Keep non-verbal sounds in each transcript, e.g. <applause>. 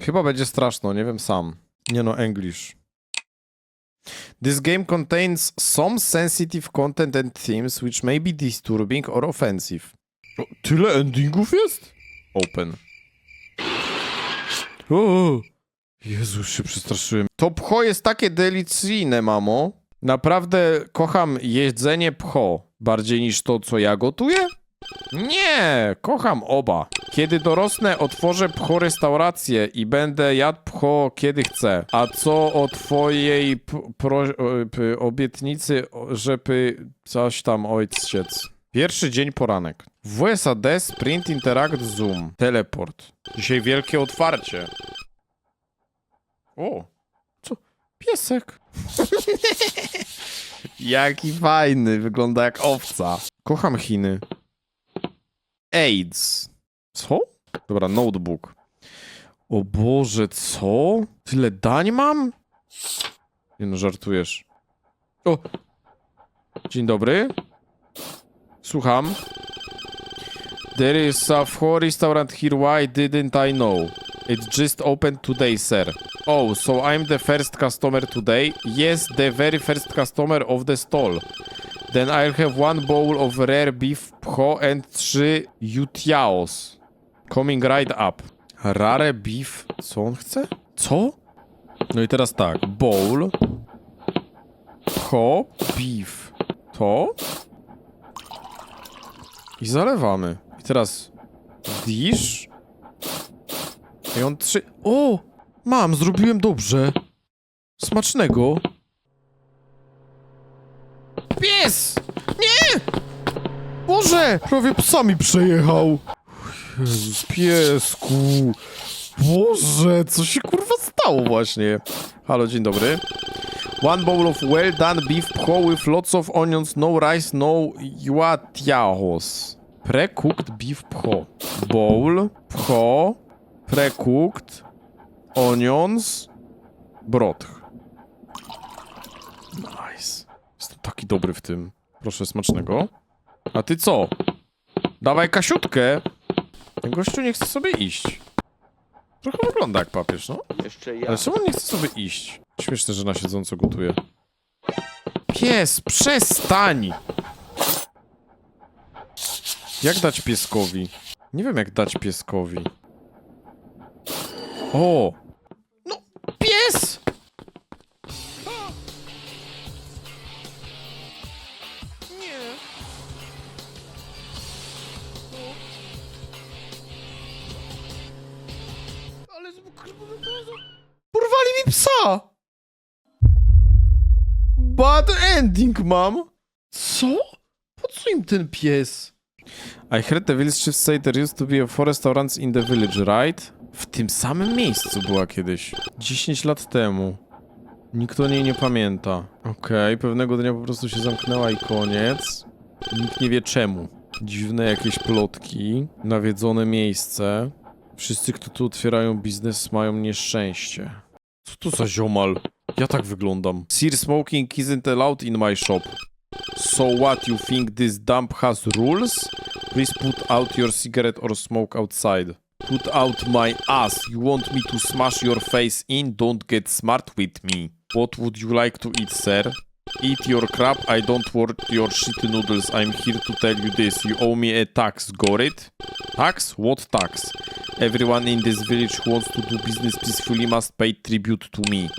Chyba będzie straszno, nie wiem sam. Nie no, English. This game contains some sensitive content and themes which may be disturbing or offensive. O, tyle endingów jest? Open. O, Jezus, się przestraszyłem. To pcho jest takie delicyjne, mamo. Naprawdę kocham jedzenie pcho. Bardziej niż to, co ja gotuję? Nie, kocham oba. Kiedy dorosnę, otworzę pcho restaurację i będę jadł pcho kiedy chcę. A co o twojej pro, p- obietnicy, żeby coś tam ojciec. Pierwszy dzień poranek. WSAD, Sprint, Interact, Zoom, Teleport. Dzisiaj wielkie otwarcie. O, co? Piesek. <laughs> Jaki fajny, wygląda jak owca. Kocham Chiny. AIDS. Co? Dobra, notebook. O Boże, co? Tyle dań mam? Nie no, żartujesz. O! Dzień dobry. Słucham. There is a four restaurant here, why didn't I know? It just opened today, sir. Oh, so I'm the first customer today? Yes, the very first customer of the stall. Then I'll have one bowl of rare beef pho and trzy yutiaos. Coming right up. Rare beef... Co on chce? Co? No i teraz tak. Bowl. Pho. Beef. To. I zalewamy. I teraz... Dish. I on trzy... O! Mam, zrobiłem dobrze. Smacznego. Pies! Nie! Boże! Prawie psami przejechał. Jezus, piesku. Boże, co się kurwa stało właśnie? Halo, dzień dobry. One bowl of well done beef pho with lots of onions, no rice, no yuatiahos. Pre-cooked beef pho. Bowl, pho, pre-cooked, onions, brotch. Nice. Jestem taki dobry w tym. Proszę, smacznego. A ty co? Dawaj kasiutkę. Ten gościu nie chce sobie iść. Trochę wygląda jak papież, no. Jeszcze ja. Ale czemu on nie chce sobie iść? Śmieszne, że na siedząco gotuje. Pies, przestań! Jak dać pieskowi? Nie wiem, jak dać pieskowi. O! Psa! Bad ending, mam! Co? Po co im ten pies? I heard the village chief say there used to be a restaurants in the village, right? W tym samym miejscu była kiedyś. 10 lat temu. Nikt o niej nie pamięta. Okej, pewnego dnia po prostu się zamknęła i koniec. Nikt nie wie czemu. Dziwne jakieś plotki. Nawiedzone miejsce. Wszyscy, kto tu otwierają biznes, mają nieszczęście. Co to za ziomal? Ja tak wyglądam. Sear smoking isn't allowed in my shop. So what, you think this dump has rules? Please put out your cigarette or smoke outside. Put out my ass. You want me to smash your face in? Don't get smart with me. What would you like to eat, sir? Eat your crap. I don't want your shitty noodles. I'm here to tell you this. You owe me a tax. Got it? Tax? What tax? Everyone in this village who wants to do business peacefully must pay tribute to me.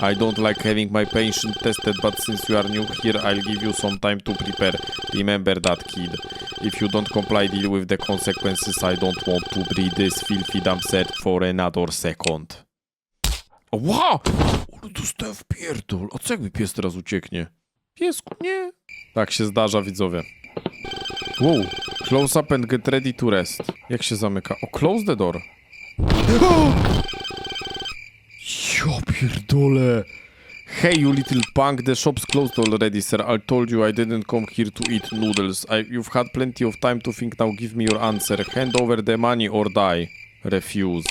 I don't like having my patient tested, but since you are new here, I'll give you some time to prepare. Remember that, kid. If you don't comply, deal with the consequences. I don't want to breathe this filthy dump for another second. Wow! Ale dostałem w pierdol. A co jakby pies teraz ucieknie? Piesku, nie. Tak się zdarza, widzowie. Wow. Close up and get ready to rest. Jak się zamyka? O, close the door. Ja pierdolę. Hey, you little punk, the shop's closed already, sir. I told you I didn't come here to eat noodles. I, you've had plenty of time to think, now give me your answer. Hand over the money or die. Refuse.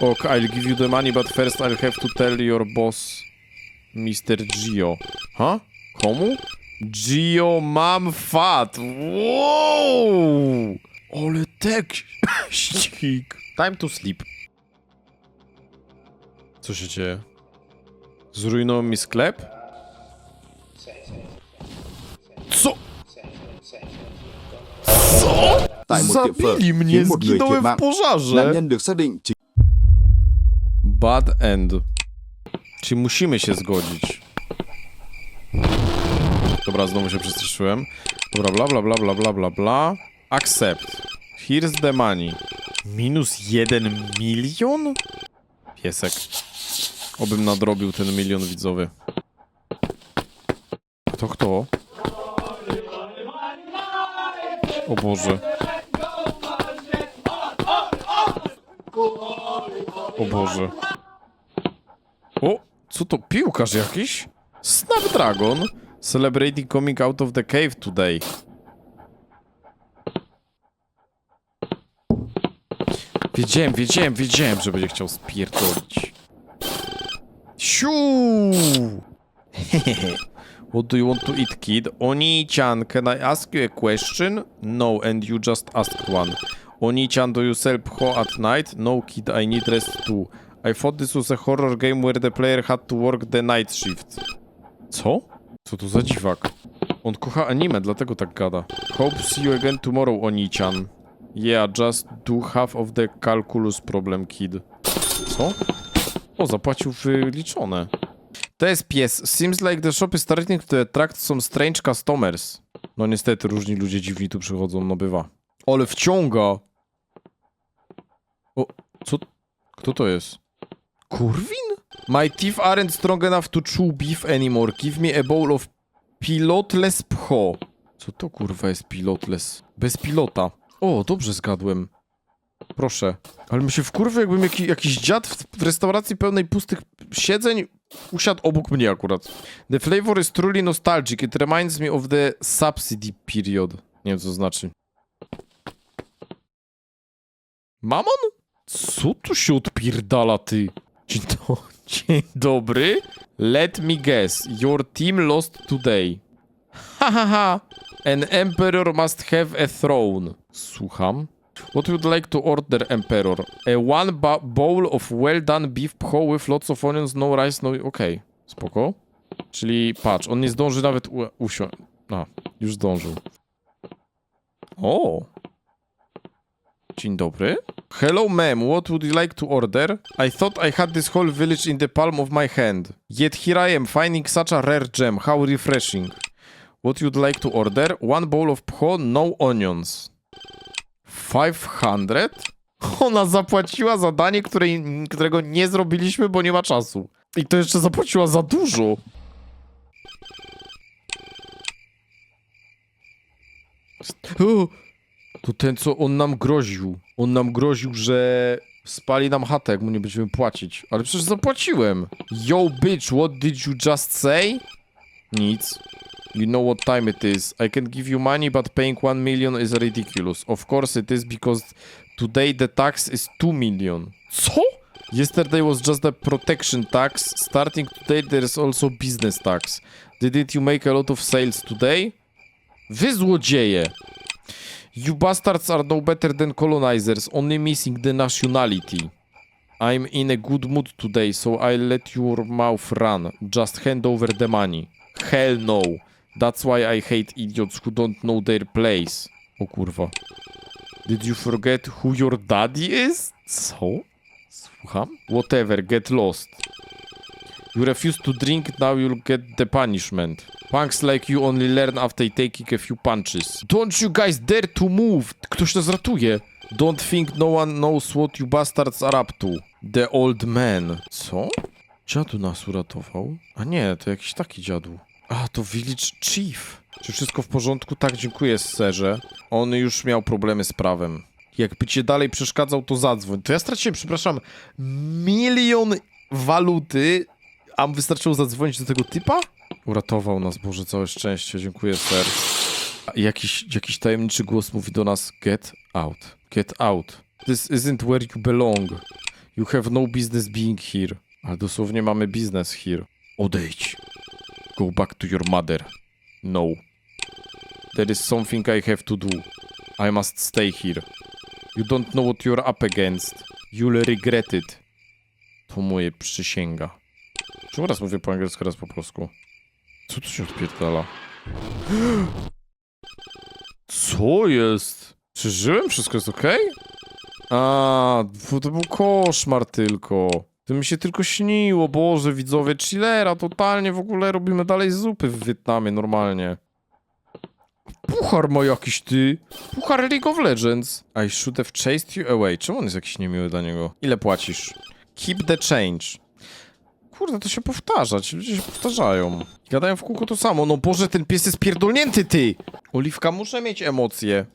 Ok, I'll give you the money, but first I'll have to tell your boss, Mr. Gio. Huh? Komu? Gio mam fat. Wow! Ale tekścik. Time to sleep. Co się dzieje? Zrujnował mi sklep? Co? Phở, Zabili mnie, zginąłem w pożarze. Bad end. Czyli musimy się zgodzić. Dobra, znowu się przestraszyłem. Dobra, bla bla bla bla bla bla bla. Accept. Here's the money. Minus jeden milion? Piesek. Obym nadrobił ten milion widzowy. Kto kto? O Boże. O Boże. O, co to? Piłkarz jakiś? Snapdragon? Celebrating coming out of the cave today. Wiedziałem, wiedziałem, wiedziałem, że będzie chciał spierdolić. Siu! <laughs> What do you want to eat, kid? Oni-chan, can I ask you a question? No, and you just asked one. Oni-chan, do you sell pho at night? No, kid, I need rest too. I thought this was a horror game where the player had to work the night shift. Co? Co to za dziwak? On kocha anime, dlatego tak gada. Hope see you again tomorrow, Oni-chan. Yeah, just do half of the calculus problem, kid. Co? O, zapłacił wyliczone. To jest pies. Seems like the shop is starting to attract some strange customers. No niestety, różni ludzie dziwni tu przychodzą, no bywa. Ale wciąga! O, co? Kto to jest? Kurwin? My teeth aren't strong enough to chew beef anymore. Give me a bowl of pilotless pho. Co to kurwa jest pilotless? Bez pilota. O, dobrze zgadłem. Proszę. Ale mi się wkurwy, jakbym jaki, jakiś dziad w, w restauracji pełnej pustych siedzeń usiadł obok mnie akurat. The flavor is truly nostalgic. It reminds me of the subsidy period. Nie wiem, co znaczy. Mamon? Co tu się odpierdala, ty? Dzień, do... Dzień dobry. Let me guess. Your team lost today. Ha ha ha. An emperor must have a throne. Słucham. What would like to order, Emperor? A one bowl of well done beef pho with lots of onions, no rice, no... Okej, spoko. Czyli patrz, on nie zdąży nawet usiąść. A, już zdążył. O! Dzień dobry. Hello, ma'am. What would you like to order? I thought I had this whole village in the palm of my hand. Yet here I am, finding such a rare gem. How refreshing. What you'd like to order? One bowl of pho, no onions. 500? <laughs> Ona zapłaciła za danie, której, którego nie zrobiliśmy, bo nie ma czasu. I to jeszcze zapłaciła za dużo. <gasps> O, to ten, co on nam groził. On nam groził, że spali nam chatę, jak mu nie będziemy płacić. Ale przecież zapłaciłem. Yo, bitch, what did you just say? Nic. You know what time it is. I can give you money, but paying 1 million is ridiculous. Of course it is, because today the tax is 2 million. Co? Yesterday was just a protection tax. Starting today there is also business tax. Didn't you make a lot of sales today? Wy złodzieje! You bastards are no better than colonizers, only missing the nationality. I'm in a good mood today, so I'll let your mouth run. Just hand over the money. Hell no. That's why I hate idiots who don't know their place. O kurwa. Did you forget who your daddy is? Co? Słucham? Whatever, get lost. You refuse to drink, now you'll get the punishment. Punks like you only learn after taking a few punches. Don't you guys dare to move! Ktoś nas ratuje! Don't think no one knows what you bastards are up to. The old man. Co? Dziadu nas uratował? A nie, to jakiś taki dziadu. A, to Village Chief. Czy wszystko w porządku? Tak, dziękuję, serze. On już miał problemy z prawem. Jakby cię dalej przeszkadzał, to zadzwoń. To ja straciłem, przepraszam, milion waluty, a wystarczyło zadzwonić do tego typa? Uratował nas, Boże, całe szczęście. Dziękuję, ser. Jakiś, jakiś tajemniczy głos mówi do nas, get out, get out. This isn't where you belong. You have no business being here. Ale dosłownie mamy biznes here. Odejdź. Go back to your mother. No. There is something I have to do. I must stay here. You don't know what you're up against. You'll regret it. To moje przysięga. Czemu raz mówię po angielsku, raz po polsku? Co tu się odpierdala? Co jest? Czy żyłem? Wszystko jest okej? A, bo to był koszmar tylko. To mi się tylko śniło, Boże, widzowie, chillera, totalnie w ogóle robimy dalej zupy w Wietnamie, normalnie. Puchar ma jakiś, ty. Puchar League of Legends. I should have chased you away. Czemu on jest jakiś niemiły dla niego? Ile płacisz? Keep the change. Kurde, to się powtarza, ci ludzie się powtarzają. Gadają w kółko to samo. No Boże, ten pies jest pierdolnięty, ty! Oliwka, muszę mieć emocje.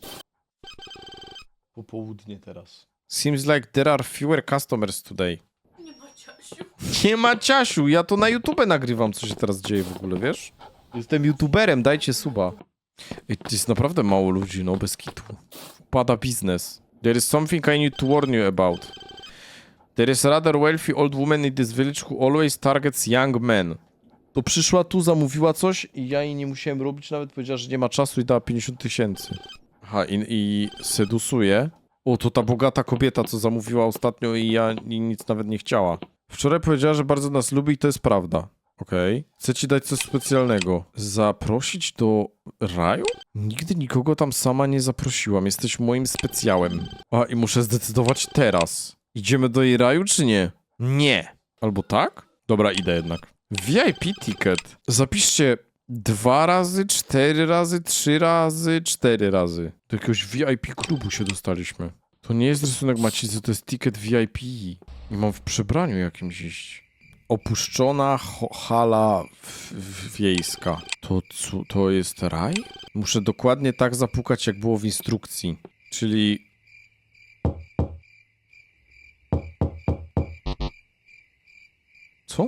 Popołudnie teraz. Seems like there are fewer customers today. Nie ma ciasiu. Nie ma ciasiu, ja to na YouTube nagrywam, co się teraz dzieje w ogóle, wiesz? Jestem youtuberem, dajcie suba. Ej, to jest naprawdę mało ludzi, no, bez kitu. Pada biznes. There is something I need to warn you about. There is rather wealthy old woman in this village who always targets young men. To przyszła tu, zamówiła coś i ja jej nie musiałem robić, nawet powiedziała, że nie ma czasu i dała 50 tysięcy. Aha, i, i sedusuje. O, to ta bogata kobieta, co zamówiła ostatnio i ja i nic nawet nie chciała. Wczoraj powiedziała, że bardzo nas lubi i to jest prawda. Okej. Chcę ci dać coś specjalnego. Zaprosić do raju? Nigdy nikogo tam sama nie zaprosiłam. Jesteś moim specjałem. A, i muszę zdecydować teraz. Idziemy do jej raju, czy nie? Nie. Albo tak? Dobra, idę jednak. VIP ticket. Zapiszcie dwa razy, cztery razy, trzy razy, cztery razy. Do jakiegoś VIP klubu się dostaliśmy. To nie jest rysunek Macicy, to jest ticket VIP. I mam w przebraniu jakimś iść. Opuszczona hala wiejska. To, co, to jest raj? Muszę dokładnie tak zapukać, jak było w instrukcji. Czyli... Co?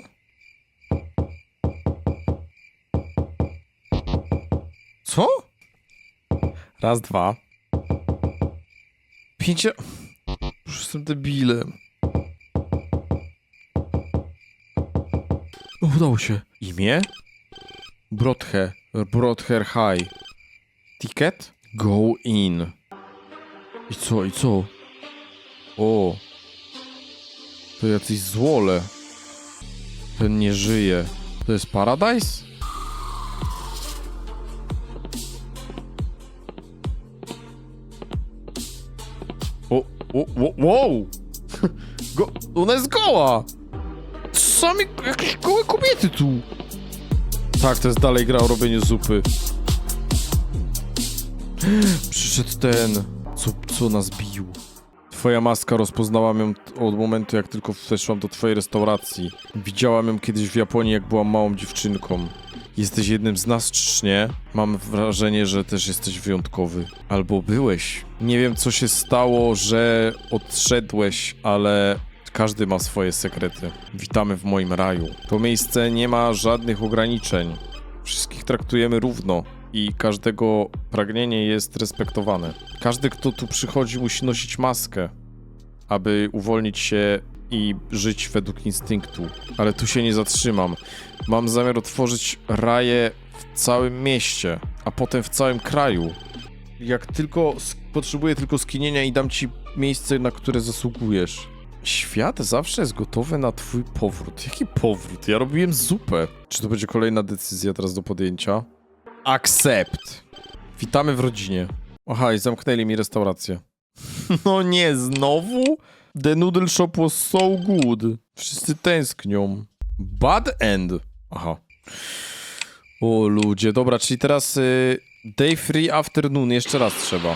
Co? Raz, dwa. Pięcie... Już jestem debilem. O, udało się. Imię? Brothe. Brother High. Ticket? Go in. I co, i co? O. To jacyś złole. Ten nie żyje. To jest Paradise? O, o, o, wow! <laughs> Go, ona jest goła! Sami jakieś gołe kobiety tu! Tak, to jest dalej gra o robieniu zupy. Przyszedł ten, co, co nas bił. Twoja maska, rozpoznałam ją od momentu, jak tylko weszłam do twojej restauracji. Widziałam ją kiedyś w Japonii, jak byłam małą dziewczynką. Jesteś jednym z nas, czyż nie? Mam wrażenie, że też jesteś wyjątkowy. Albo byłeś. Nie wiem, co się stało, że odszedłeś, ale każdy ma swoje sekrety. Witamy w moim raju. To miejsce nie ma żadnych ograniczeń. Wszystkich traktujemy równo i każdego pragnienie jest respektowane. Każdy, kto tu przychodzi, musi nosić maskę, aby uwolnić się i żyć według instynktu. Ale tu się nie zatrzymam. Mam zamiar otworzyć raje w całym mieście, a potem w całym kraju. Jak tylko potrzebuję tylko skinienia i dam ci miejsce, na które zasługujesz. Świat zawsze jest gotowy na twój powrót. Jaki powrót? Ja robiłem zupę. Czy to będzie kolejna decyzja teraz do podjęcia? Accept. Witamy w rodzinie. Aha, i zamknęli mi restaurację. <laughs> No nie, znowu? The noodle shop was so good. Wszyscy tęsknią. Bad end. Aha. O ludzie, dobra, czyli teraz y, day free afternoon, jeszcze raz trzeba.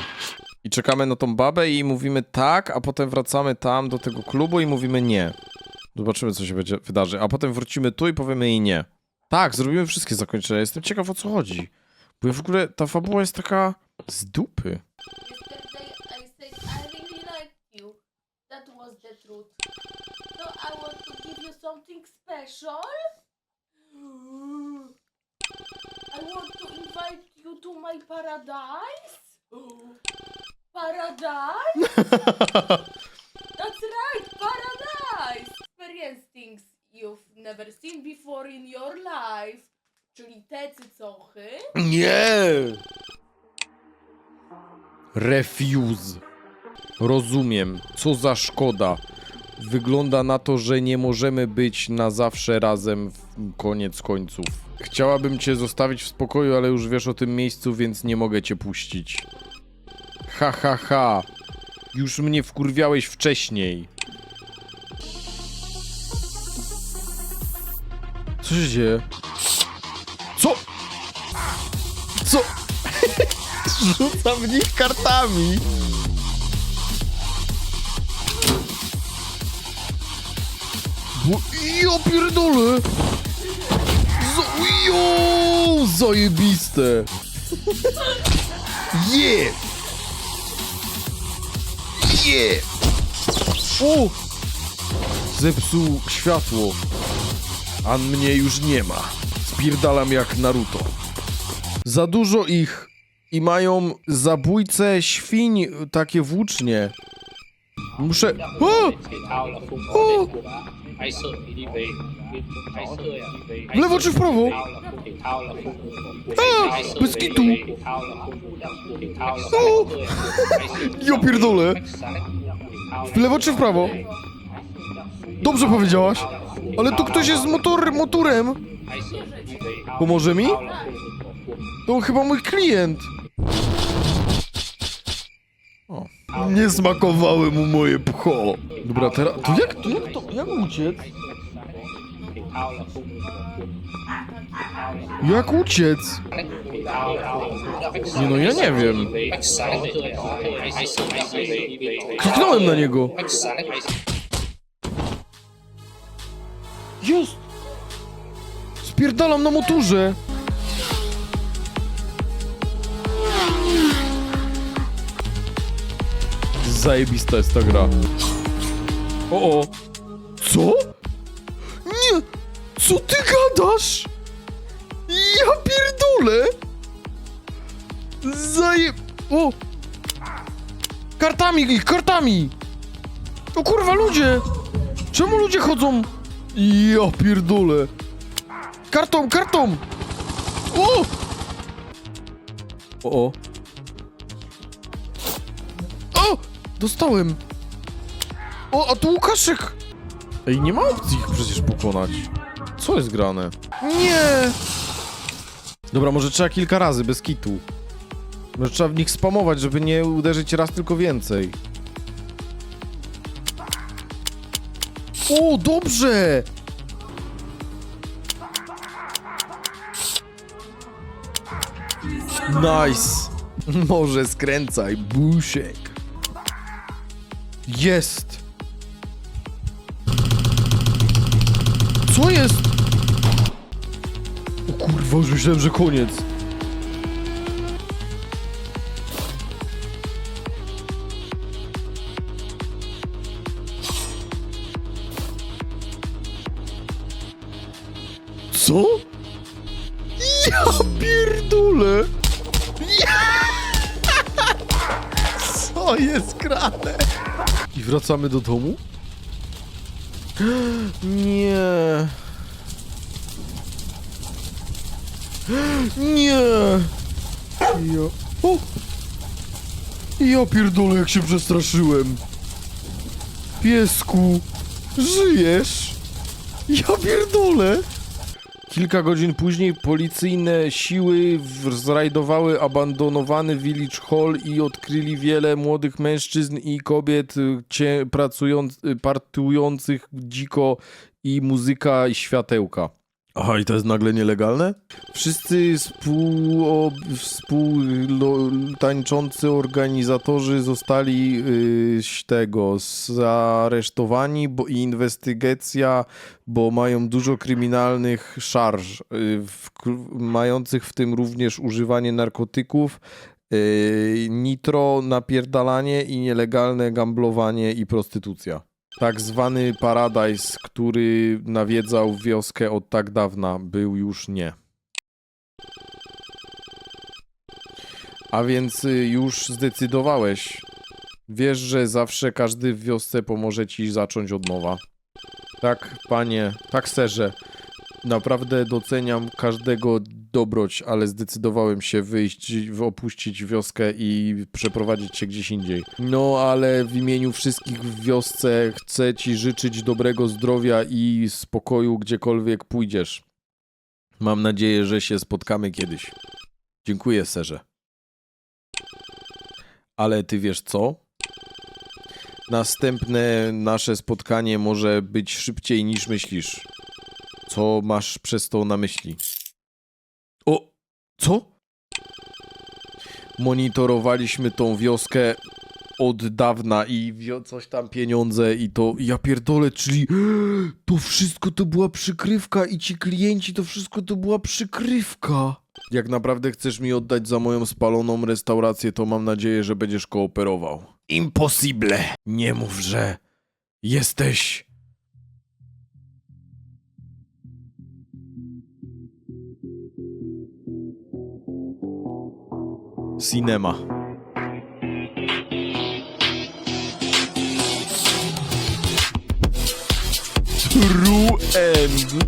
I czekamy na tą babę i mówimy tak, a potem wracamy tam do tego klubu i mówimy nie. Zobaczymy, co się będzie wydarzy. A potem wrócimy tu i powiemy jej nie. Tak, zrobimy wszystkie zakończenia. Jestem ciekaw, o co chodzi. Bo ja w ogóle, ta fabuła jest taka z dupy. I special. <gasps> I want to invite you to my paradise. <gasps> Paradise? <laughs> That's right, paradise! Experience things you've never seen before in your life. Czyli te cycochy. Nie! Refuse. Rozumiem. Co za szkoda. Wygląda na to, że nie możemy być na zawsze razem w koniec końców. Chciałabym cię zostawić w spokoju, ale już wiesz o tym miejscu, więc nie mogę cię puścić. Ha ha ha. Już mnie wkurwiałeś wcześniej. Co się dzieje? Co? Co? <laughs> Rzucam w nich kartami. Bo ja pierdolę! Zo jo, zajebiste! Je! Je! O! Zepsuł światło. A mnie już nie ma. Spierdalam jak Naruto. Za dużo ich i mają zabójce świń takie włócznie. Muszę... O! 哦 W lewo czy w prawo? A, bez kitu. O! <laughs> Ja pierdolę. W lewo czy w prawo? Dobrze powiedziałaś. Ale tu ktoś jest motor, motorem. Pomoże mi? To chyba mój klient. O. Nie smakowały mu moje pcho. Dobra, teraz... To jak, to jak to... Jak uciec? Jak uciec? Nie no, ja nie wiem. Kliknąłem na niego. Jest! Spierdalam na motorze! Zajebista jest ta gra. O, o. Co? Nie! Co ty gadasz? Ja pierdolę! Zaje... O! Kartami kartami! O kurwa, ludzie! Czemu ludzie chodzą? Ja pierdolę! Kartą, kartą! O! O! O! O! Dostałem! O, a tu Łukaszek! Ej, nie ma opcji ich przecież pokonać. Co jest grane? Nie! Dobra, może trzeba kilka razy, bez kitu. Może trzeba w nich spamować, żeby nie uderzyć raz, tylko więcej. O, dobrze! Nice! <laughs> Może skręcaj, busiek. Jest! Co jest? O kurwa, już myślałem, że koniec. Jest grane? I wracamy do domu? <gasps> Nie. <gasps> Nie. Ja... O! Ja pierdolę, jak się przestraszyłem. Piesku, żyjesz? Ja pierdolę. Kilka godzin później policyjne siły zrajdowały abandonowany Village Hall i odkryli wiele młodych mężczyzn i kobiet y, cie, pracując, y, partujących dziko i muzyka i światełka. Aha, i to jest nagle nielegalne? Wszyscy współ, współtańczący organizatorzy zostali y, z tego zaresztowani bo, i inwestygacja, bo mają dużo kryminalnych szarż, y, w, mających w tym również używanie narkotyków, y, nitro, napierdalanie i nielegalne gamblowanie i prostytucja. Tak zwany Paradise, który nawiedzał wioskę od tak dawna, był już nie. A więc y, już zdecydowałeś. Wiesz, że zawsze każdy w wiosce pomoże ci zacząć od nowa. Tak, panie, tak serze. Naprawdę doceniam każdego dobroć, ale zdecydowałem się wyjść, opuścić wioskę i przeprowadzić się gdzieś indziej. No, ale w imieniu wszystkich w wiosce chcę ci życzyć dobrego zdrowia i spokoju gdziekolwiek pójdziesz. Mam nadzieję, że się spotkamy kiedyś. Dziękuję, serze. Ale ty wiesz co? Następne nasze spotkanie może być szybciej niż myślisz. Co masz przez to na myśli? Co? Monitorowaliśmy tą wioskę od dawna i coś tam pieniądze i to ja pierdolę, czyli <gasps> to wszystko to była przykrywka i ci klienci to wszystko to była przykrywka. Jak naprawdę chcesz mi oddać za moją spaloną restaurację, to mam nadzieję, że będziesz kooperował. Impossible! Nie mów, że jesteś Cinema. True end.